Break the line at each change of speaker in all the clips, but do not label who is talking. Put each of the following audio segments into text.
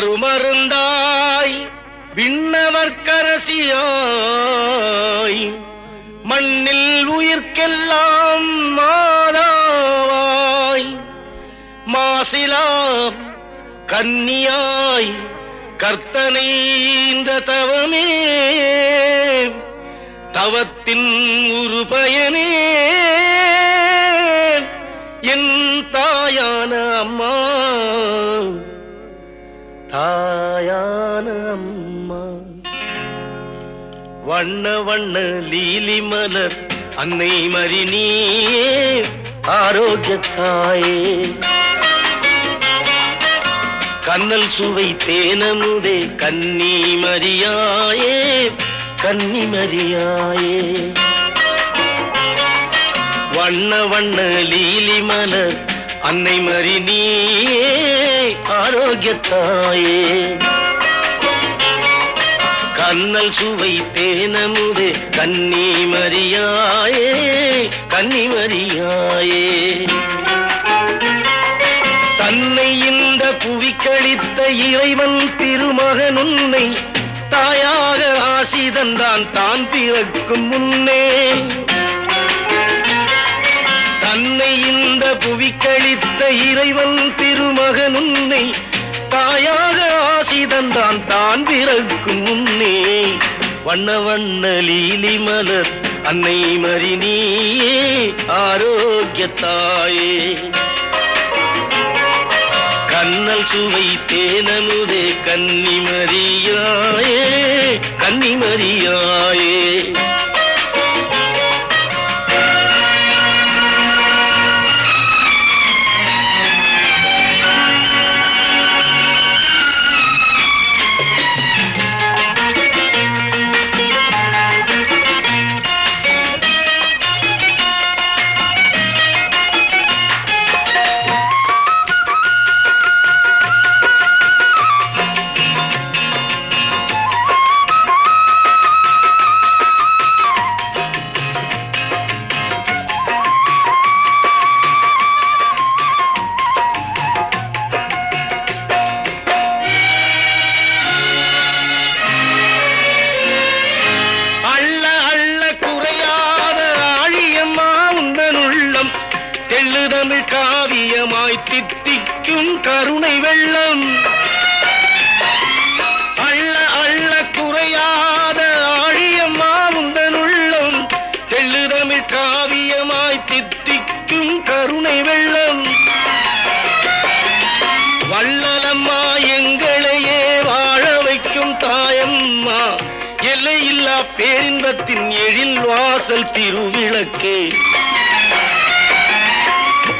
அருமருந்தாய் விண்ணவர்க்கரசியாய் மண்ணில் உயிர்க்கெல்லாம் மாலாவாய் மாசிலா கன்னியாய் கர்த்தனை தவமே. தவத்தின் ஒரு பயனே என் தாயான அம்மா தாயான அம்மா வண்ண வண்ண லீலி மலர் அன்னை மறி நீயே ஆரோக்கிய தாயே. கண்ணல் சுவை தேனமுதே கன்னி மரியாயே கன்னி மரியாயே. வண்ண வண்ண லீலி மலர் அன்னை மறி நீ ஆரோக்கியத்தாயே கண்ணல் சுவை தேனமுதே கன்னி மரியாயே கன்னி மரியாயே. தன்னை இந்த புவிக்களித்த இறைவன் திருமகன் உன்னை தாயாக ஆசி தந்தான் தான் பிறக்கும் முன்னே. தன்னை இந்த புவிக்களித்த இறைவன் திருமகன் உன்னை தான் பிறக்கும் முன்னே வண்ண வண்ண லீலி மலர் அன்னை மறினியே நீயே ஆரோக்கியத்தாயே. கண்ணல் சுவை தேனமுதே கன்னிமரியாயே கன்னிமரியாயே. தித்திக்கும் கருணை வெள்ளம். அள்ள அள்ள குறையாத ஆழியம்மா உந்தன் உள்ளம். தெள்ளுதமிழ் காவியமாய் தித்திக்கும் கருணை வெள்ளம். வள்ளலம்மா எங்களையே வாழ வைக்கும் தாயம்மா. எல்லையில்லா பேரின்பத்தின் எழில் வாசல் திருவிளக்கே.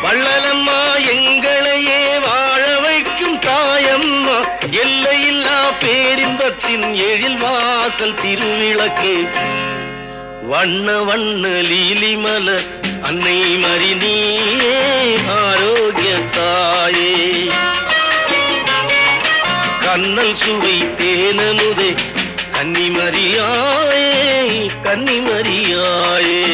வள்ளலம்மா எங்களையே எல்லையில்லா பேரின்பத்தின் எழில் வாசல் திருவிளக்கு. வண்ண வண்ண லீலிமல அன்னை மறினியே ஆரோக்கிய தாயே. கண்ணல் சுவை தேனமுதே கன்னிமரியாயே கன்னிமரியாயே.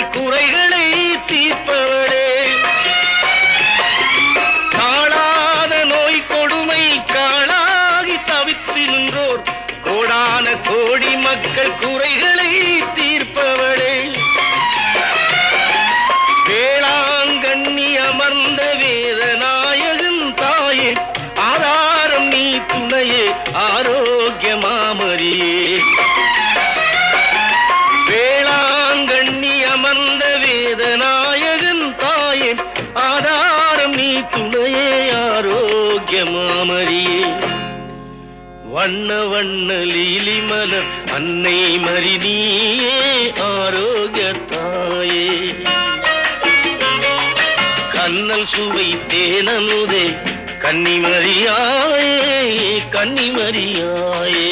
மக்கள் குறைகளை தீர்ப்பவளே. காளாத நோய் கொடுமை காளாகி தவித்திருந்தோர் கோடான கோடி மக்கள் குறைகளை தீர்ப்பவளே. வேளாங்கண்ணி அமர்ந்த வேதநாயகன் தாயே ஆதாரம் நீ துணையே ஆரோக்கியமாமரியே. மாமரியே வண்ண வண்ண லீலி மலர் அன்னை மறி ஆரோக்கிய தாயே. கண்ணல் சுவை தேனமுதே கன்னிமரியாயே கன்னிமரியாயே.